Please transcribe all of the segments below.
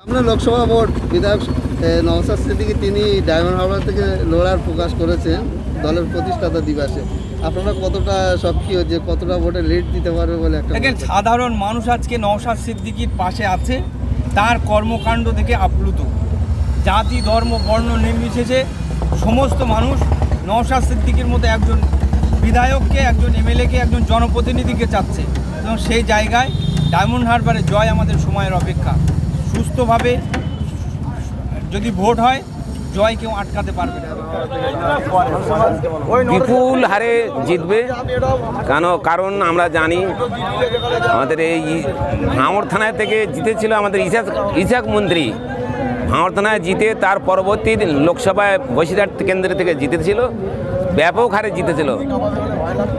সামনে লোকসভা ভোট বিধায়ক এ, নওশাদ সিদ্দিকী তিনি ডায়মন্ড হারবার থেকে লড়ার প্রকাশ করেছেন দলের প্রতিষ্ঠাতা দিবসে। আপনারা কতটা সক্রিয় যে কতটা ভোটে লিড দিতে পারবে বলে একটা সাধারণ মানুষ আজকে নওশাদ সিদ্দিকির পাশে আছে তার কর্মকাণ্ড থেকে আপ্লুত। জাতি ধর্ম বর্ণ নির্বিশেষে সমস্ত মানুষ নওশাদ সিদ্দিকির মতো একজন বিধায়ককে একজন এমএলএকে একজন জনপ্রতিনিধিকে চাচ্ছে। এবং সেই জায়গায় ডায়মন্ড হারবারে জয় আমাদের সময়ের অপেক্ষা। সুস্থভাবে যদি ভোট হয়, জয় কেউ আটকাতে পারবে না। বিপুল হারে জিতবে। কেন? কারণ আমরা জানি, আমাদের এই ভাঙড় থানায় থেকে জিতেছিল আমাদের ইসাক ইসাক মন্ত্রী। ভাঙড় থানায় জিতে তার পরবর্তী লোকসভায় বসিরহাট কেন্দ্র থেকে জিতেছিল, ব্যাপক হারে জিতেছিল।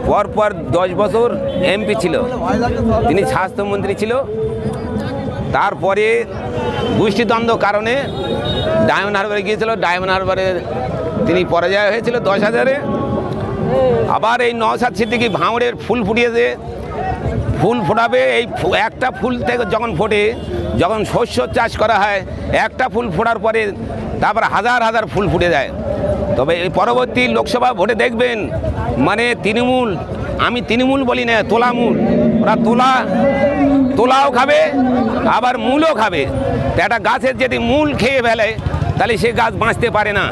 পরপর দশ বছর এমপি ছিল। তিনি স্বাস্থ্যমন্ত্রী ছিল। তারপরে গোষ্ঠীদ্বন্দ্ব কারণে ডায়মন্ড হারবারে গিয়েছিল, ডায়মন্ড হারবারে তিনি পরাজয় হয়েছিল দশ হাজারে। আবার এই নওসাদ সিদ্দিকি ভাঙড়ের ফুল ফুটিয়েছে। ফুল ফোটাবে, এই একটা ফুল থেকে যখন ফোটে, যখন শস্য চাষ করা হয়, একটা ফুল ফোটার পরে তারপর হাজার হাজার ফুল ফুটে যায়। তবে এই পরবর্তী লোকসভা ভোটে দেখবেন মানে তৃণমূল আমি তৃণমূল বলি না তোলামূল ওরা তোলা তোলাও খাবে আবার মূলও খাবে। তো একটা গাছের যদি মূল খেয়ে ফেলে তাহলে সে গাছ বাঁচতে পারে না।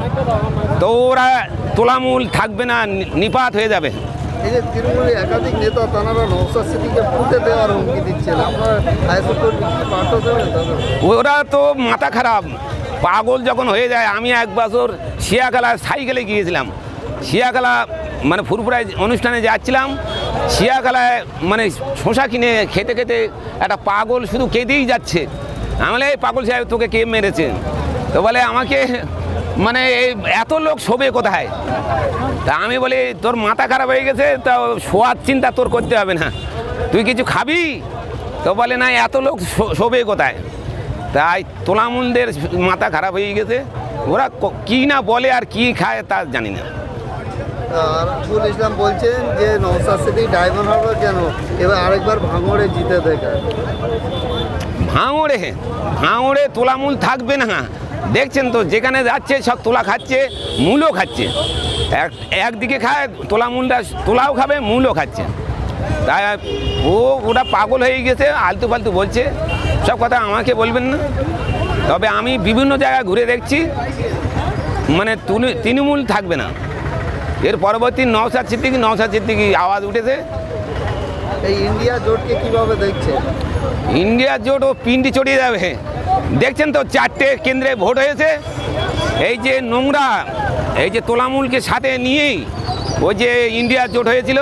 তো ওরা তোলামূল থাকবে না নিপাত হয়ে যাবে। এই যে তৃণমূলের একাধিক নেতা তারা দেওয়ার হুমকি দিচ্ছেন। ওরা তো মাথা খারাপ। পাগল যখন হয়ে যায় আমি এক বছর শিয়াখালা সাইকেলে গিয়েছিলাম। শিয়াখালা মানে ফুরফুরায় অনুষ্ঠানে যাচ্ছিলাম শিয়াখালায় মানে শশা কিনে খেতে খেতে একটা পাগল শুধু কেঁদেই যাচ্ছে। আমি বলি, এই পাগল সাহেব তোকে কে মেরেছে? তো বলে আমাকে মানে এই এত লোক শোবে কোথায়? তা আমি বলি তোর মাথা খারাপ হয়ে গেছে তা শোয়ার চিন্তা তোর করতে হবে না। তুই কিছু খাবি? তো বলে না এত লোক শোবে কোথায়? তাই তোলামুলদের মাথা খারাপ হয়ে গেছে। ওরা কি না বলে আর কি খায় তা জানি না। আর আবুল ইসলাম বলছেন যে নওশাদ সিদ্দিকী ডায়মন্ড হারবার কেন? এবার আরেকবার ভাঙড়ে জিতে দেখা ভাঙড়ে? ভাঙড়ে তোলামূল থাকবে না। দেখছেন তো, যেখানে যাচ্ছে সব তোলা খাচ্ছে, মূলও খাচ্ছে। এক, একদিকে খায়, তোলামূলটা তোলাও খাবে, মূলও খাচ্ছে। তাই ও, ওটা পাগল হয়ে গেছে, আলতু ফালতু বলছে। সব কথা আমাকে বলবেন না। তবে আমি বিভিন্ন জায়গায় ঘুরে দেখছি মানে তৃণমূল থাকবে না। এর পরবর্তী নওসাদ সিদ্দিকি নওসাদ সিদ্দিকি আওয়াজ উঠেছে। এই ইন্ডিয়া জোটকে কীভাবে দেখছে? ইন্ডিয়া জোট ও পিন্ডি চড়িয়ে যাবে। দেখছেন তো চারটে কেন্দ্রে ভোট হয়েছে। এই যে নোংরা এই যে তোলামূলকে সাথে নিয়েই ওই যে ইন্ডিয়া জোট হয়েছিল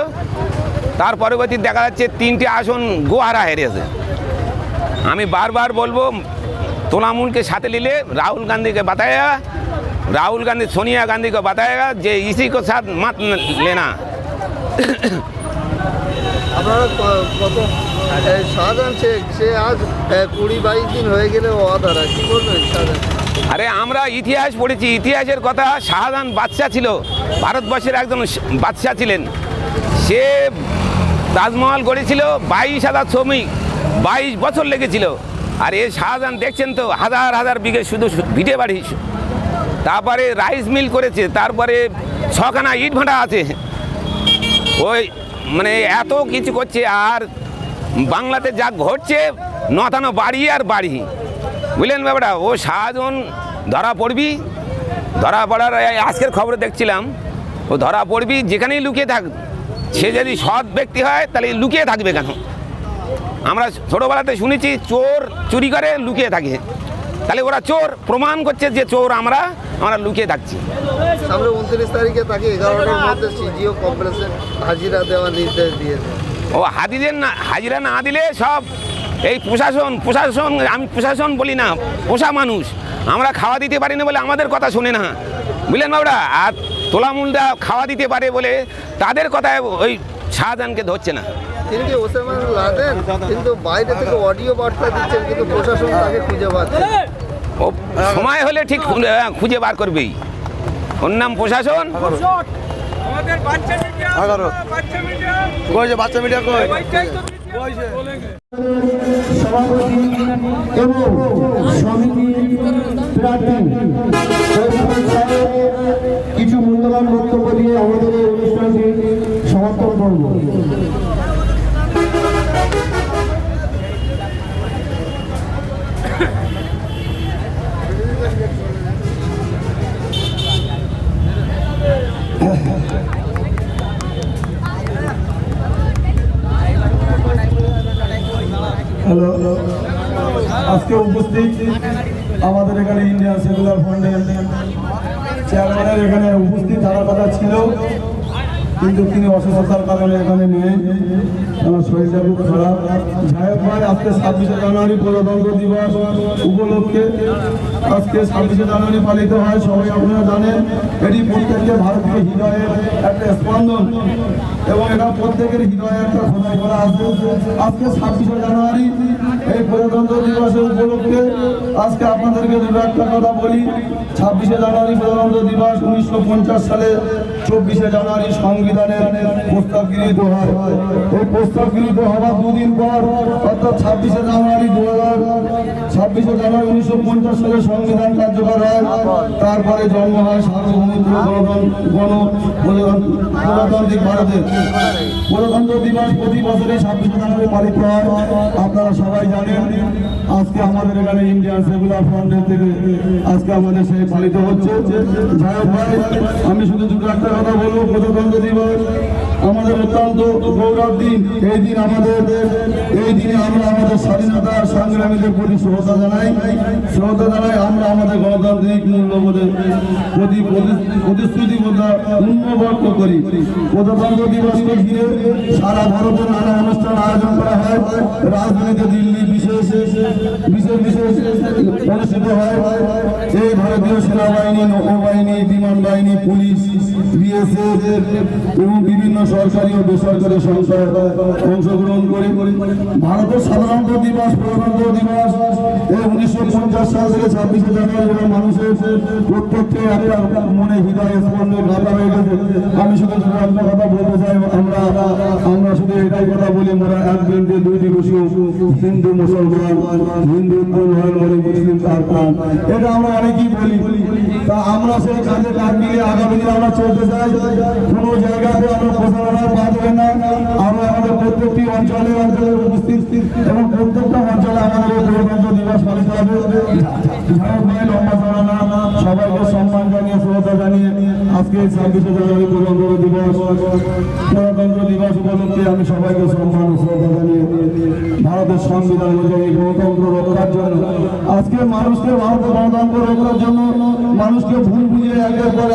তার পরবর্তী দেখা যাচ্ছে তিনটে আসন গোহারা হেরেছে। আমি বারবার বলব তোলামূলকে সাথে নিলে রাহুল গান্ধীকে বাতায়েगा राहुल गांधी सोनिया गांधी को बताएगा जे इसी को साथ मत लेना আপনারা ক- কত এই শাহজাহান শেখ সে আজ এ, কুড়ি বাইশ দিন হয়ে গেলে অধারা কি বলবেন শাহজাহান আরে আমরা ইতিহাস পড়েছি ইতিহাসের কথা শাহজাহান বাদশা ছিল ভারতবর্ষের একজন স- বাদশা ছিলেন সে তাজমহল গড়েছিল বাইশ হাজার শ্রমিক বাইশ বছর লেগেছিল আর এ শাহজাহান দেখছেন তো হাজার হাজার বিঘে শুধু শু- ভিটে বাড়ি তারপরে রাইস মিল করেছে, তারপরে ছখানা ইট ভাঁটা আছে। ওই মানে এত কিছু করছে, আর বাংলাতে যা ঘটছে নথানো বাড়ি আর বাড়ি। বুঝলেন ব্যাপারটা? ও শাহজন ধরা পড়বি, ধরা পড়ার আজকের খবর দেখছিলাম, ও ধরা পড়বি, যেখানেই লুকিয়ে থাক, সে যদি সৎ ব্যক্তি হয়, তাহলে লুকিয়ে থাকবে কেন? আমরা ছোটোবেলাতে শুনেছি, চোর চুরি করে লুকিয়ে থাকে। তাহলে ওরা চোর প্রমাণ করছে যে চোর আমরা আমরা লুকিয়ে থাকছি। সামনে উনত্রিশ তারিখে তাকে এগারোটার মধ্যে সিজিও কম্প্রেসে হাজিরা দেওয়ার নির্দেশ দিয়েছে। ও হাজিদের না হাজিরা না দিলে সব এই প্রশাসন প্রশাসন আমি প্রশাসন বলি না পোষা মানুষ আমরা খাওয়া দিতে পারি না বলে আমাদের কথা শুনে না। বুঝলেন বাবুরা? আর তোলামুলদা খাওয়া দিতে পারে বলে তাদের কথায় ওই শাহজাহানকে ধরছে না। তিনি কি লাদেন? কিন্তু বাইরে থেকে অডিও বার্তা দিচ্ছেন কিন্তু প্রশাসন তাকে খুঁজে পাচ্ছে সময় হলে ঠিক খুঁজে হ্যাঁ, বার করবেই ওর নাম প্রশাসন? সভাপতি এবং সমিতি প্রার্থী। আজকে উপস্থিত আমাদের এখানে ইন্ডিয়ান সেকুলার ফান্ডের চেয়ারম্যানের এখানে উপস্থিত থাকার কথা ছিল, কিন্তু তিনি অসুস্থতার কারণে এখানে নেই। আমার শরীরটা খুব খারাপ যাই হোক ভাই, আজকে ছাব্বিশে জানুয়ারি প্রজাতন্ত্র দিবস উপলক্ষে আজকে ছাব্বিশে জানুয়ারি পালিত হয়, সবাই আপনারা জানেন। এটি প্রত্যেককে ভারতীয় হৃদয়ের একটা স্পন্দন এবং এটা প্রত্যেকের হৃদয়ে একটা সময় করা আছে। আজকে ছাব্বিশে জানুয়ারি, এই প্রজাতন্ত্র দিবসের উপলক্ষে আজকে আপনাদেরকে দুটো একটা কথা বলি। ছাব্বিশে জানুয়ারি প্রজাতন্ত্র দিবস উনিশশো পঞ্চাশ সালে চব্বিশে জানুয়ারি সংবিধানের প্রস্তাব গৃহীত হয়। এই প্রস্তাব গৃহীত হওয়ার দুদিন পর, অর্থাৎ ছাব্বিশে জানুয়ারি দু হাজার ছাব্বিশে জানুয়ারি উনিশশো পঞ্চাশ সালে সংবিধান কার্যকর হয়। তারপরে জন্ম হয় সার্বভৌমত্ব গণ ভারতের প্রজাতন্ত্র দিবস প্রতি বছরে ছাব্বিশে জানুয়ারি পালিত হয়। আপনারা সবাই জানেন, আজকে আমাদের এখানে ইন্ডিয়ান সেকুলার ফ্রন্টের থেকে আজকে আমাদের সেই পালিত হচ্ছে। যাই হোক ভাই, আমি শুধু দুটো একটা কথা বলব প্রজাতন্ত্র দিবস, আমাদের অত্যন্ত গৌরব দিন। এই দিন আমাদের, এই দিনে আমরা আমাদের স্বাধীনতা সংগ্রামীদের প্রতি শ্রদ্ধা জানাই। শ্রদ্ধা জানাই আমরা আমাদের গণতান্ত্রিক মূল্যবোধের প্রতি প্রতি- প্রতিশ্রুতিবদ্ধ উন্নবর্ত করি। প্রজাতন্ত্র দিবসকে ঘিরে সারা ভারতে নানা অনুষ্ঠান আয়োজন করা হয়। রাজধানীতে দিল্লি বিশেষ বিশেষ বিশেষ অনুষ্ঠিত হয়। এই ভারতীয় সেনাবাহিনী, নৌবাহিনী, বিমান বাহিনী, পুলিশ বিএসএফ এবং বিভিন্ন সরকারি ও বেসরকারি সংস্থা অংশগ্রহণ করে ভারতের সাধারণত দিবস, প্রজাতন্ত্র দিবস উনিশশো পঞ্চাশ সাল থেকে ছাব্বিশে জানুয়ারি মানুষের প্রত্যেককে একটা মনে হৃদয় স্পন্দন ঘটা হয়ে গেছে। আমি শুধু একটা কথা বলতে চাই, আমরা আমরা শুধু এটাই কথা বলি মোরা এক দিনকে দুই দিবসী হিন্দু, মুসলমান, হিন্দু মুসলিম, তার এটা আমরা অনেকেই বলি। তা আমরা সেই কাজে কাজ মিলিয়ে আগামী দিনে আমরা চলতে চাই। কোনো জায়গাতে আমরা প্রচারণা পা না আমরা আমাদের প্রত্যেকটি অঞ্চলে অঞ্চলে উপস্থিত এবং প্রত্যেকটা অঞ্চলে আমাদের এই দিবস পালিত হবে সবাইকে সম্মান জানিয়ে শ্রদ্ধা জানিয়ে আজকে ছাব্বিশে জানুয়ারি গণতন্ত্র দিবস গণতন্ত্র দিবস উপলক্ষে আমি সবাইকে সম্মান ও শ্রদ্ধা জানিয়ে ভারতের সংবিধান অনুযায়ী গণতন্ত্র রক্ষার জন্য আজকে মানুষকে ভারতের গণতন্ত্র রক্ষার জন্য মানুষকে ভুল বুঝিয়ে একের পর